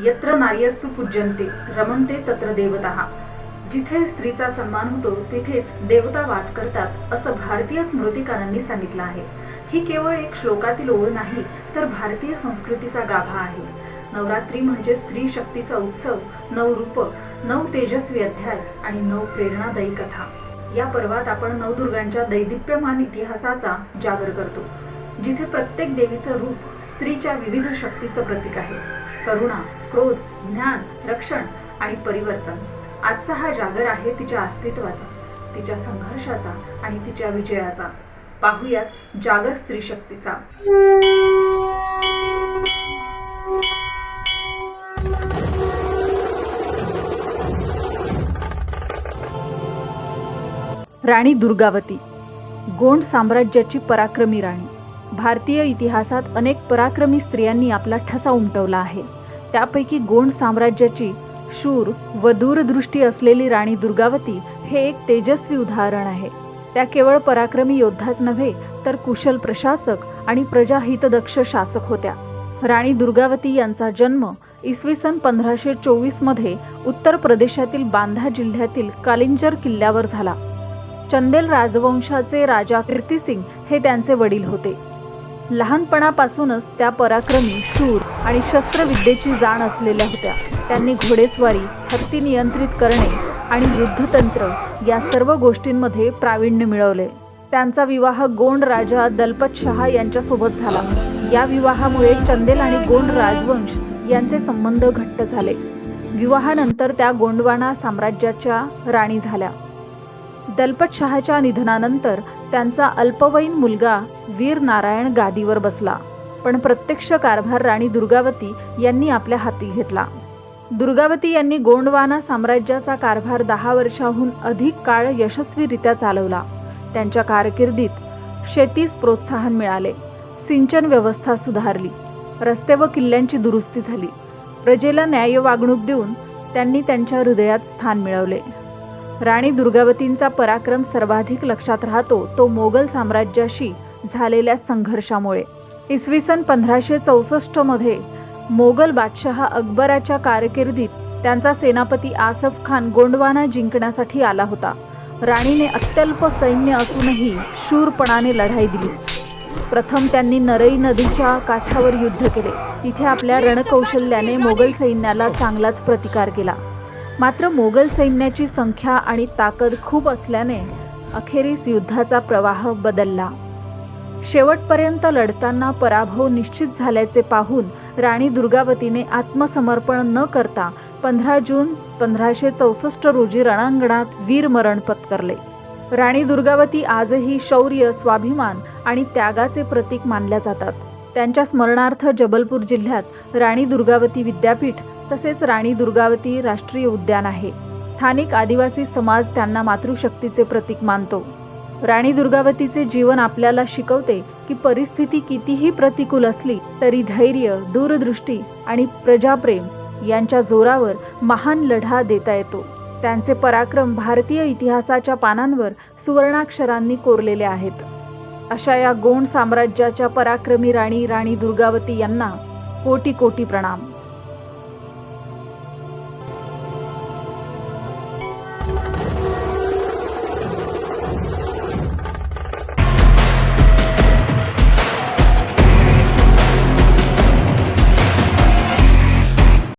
यत्र नार्यस्तु पूज्यन्ते रमन्ते तत्र देवता. जिथे स्त्रीचा सन्मान होतो तिथेच देवता वास करतात असं भारतीय स्मृतिकारांनी सांगितलं आहे. ही केवळ एक श्लोकातील ओळ नाही तर भारतीय संस्कृतीचा गाभा आहे. नवरात्री म्हणजे स्त्री शक्तीचा उत्सव नऊ रूप नऊ तेजस्वी अध्याय आणि नऊ प्रेरणादायी कथा. या पर्वात आपण नवदुर्गांच्या दैदिप्यमान इतिहासाचा जागर करतो जिथे प्रत्येक देवीचं रूप स्त्रीच्या विविध शक्तीचं प्रतीक आहे. करुणा क्रोध ज्ञान रक्षण आणि परिवर्तन. आजचा हा जागर आहे तिच्या अस्तित्वाचा तिच्या संघर्षाचा आणि तिच्या विजयाचा. पाहुयात जागर स्त्री शक्तीचा राणी दुर्गावती. गोंड साम्राज्याची पराक्रमी राणी. भारतीय इतिहासात अनेक पराक्रमी स्त्रियांनी आपला ठसा उमटवला आहे. त्यापैकी गोंड साम्राज्याची शूर व दूरदृष्टी असलेली राणी दुर्गावती हे एक तेजस्वी उदाहरण आहे. त्या केवळ पराक्रमी योद्धाच नव्हे तर कुशल प्रशासक आणि प्रजाहितदक्ष शासक होत्या. राणी दुर्गावती यांचा जन्म इसवी सन पंधराशे चोवीसमध्ये उत्तर प्रदेशातील बांधा जिल्ह्यातील कालिंजर किल्ल्यावर झाला. चंदेल राजवंशाचे राजा कीर्तिसिंग हे त्यांचे वडील होते. लहानपणापासूनच त्या पराक्रमी शूर आणि शस्त्रविद्येची जाण असलेल्या होत्या. त्यांनी घोडेस्वारी हत्ती नियंत्रित करणे आणि युद्धतंत्र या सर्व गोष्टींमध्ये प्रावीण्य मिळवले. त्यांचा विवाह गोंड राजा दलपत शहा यांच्यासोबत झाला. या विवाहामुळे चंदेल आणि गोंड राजवंश यांचे संबंध घट्ट झाले. विवाहानंतर त्या गोंडवाना साम्राज्याच्या राणी झाल्या. दलपत शहाच्या निधनानंतर त्यांचा अल्पवयीन मुलगा वीर नारायण गादीवर बसला. पण प्रत्यक्ष कारभार राणी दुर्गावती यांनी आपल्या हाती घेतला. दुर्गावती यांनी गोंडवाना साम्राज्याचा कारभार दहा वर्षाहून अधिक काळ यशस्वीरित्या चालवला. त्यांच्या कारकिर्दीत शेतीस प्रोत्साहन मिळाले. सिंचन व्यवस्था सुधारली. रस्ते व किल्ल्यांची दुरुस्ती झाली. प्रजेला न्याय वागणूक देऊन त्यांनी त्यांच्या हृदयात स्थान मिळवले. राणी दुर्गावतींचा पराक्रम सर्वाधिक लक्षात राहतो तो मोगल साम्राज्याशी झालेल्या संघर्षामुळे. इसवी सन पंधराशे चौसष्टमध्ये मोगल बादशहा अकबराच्या कारकिर्दीत त्यांचा सेनापती आसफ खान गोंडवाना जिंकण्यासाठी आला होता. राणीने अत्यल्प सैन्य असूनही शूरपणाने लढाई दिली. प्रथम त्यांनी नरई नदीच्या काठावर युद्ध केले. तिथे आपल्या रणकौशल्याने मोगल सैन्याला चांगलाच प्रतिकार केला. मात्र मोगल सैन्याची संख्या आणि ताकद खूप असल्याने अखेरीस युद्धाचा प्रवाह बदलला. शेवटपर्यंत लढताना पराभव निश्चित झाल्याचे पाहून राणी दुर्गावतीने आत्मसमर्पण न करता पंधरा जून पंधराशे चौसष्ट रोजी रणांगणात वीरमरण पत्करले. राणी दुर्गावती आजही शौर्य स्वाभिमान आणि त्यागाचे प्रतीक मानल्या जातात. त्यांच्या स्मरणार्थ जबलपूर जिल्ह्यात राणी दुर्गावती विद्यापीठ तसेच राणी दुर्गावती राष्ट्रीय उद्यान आहे. स्थानिक आदिवासी समाज त्यांना मातृशक्तीचे प्रतीक मानतो. राणी दुर्गावतीचे जीवन आपल्याला शिकवते की परिस्थिती कितीही प्रतिकूल असली तरी धैर्य दूरदृष्टी आणि प्रजाप्रेम यांच्या जोरावर महान लढा देता येतो. त्यांचे पराक्रम भारतीय इतिहासाच्या पानांवर सुवर्णाक्षरांनी कोरलेले आहेत. अशा या गोंड साम्राज्याच्या पराक्रमी राणी राणी दुर्गावती यांना कोटी कोटी प्रणाम.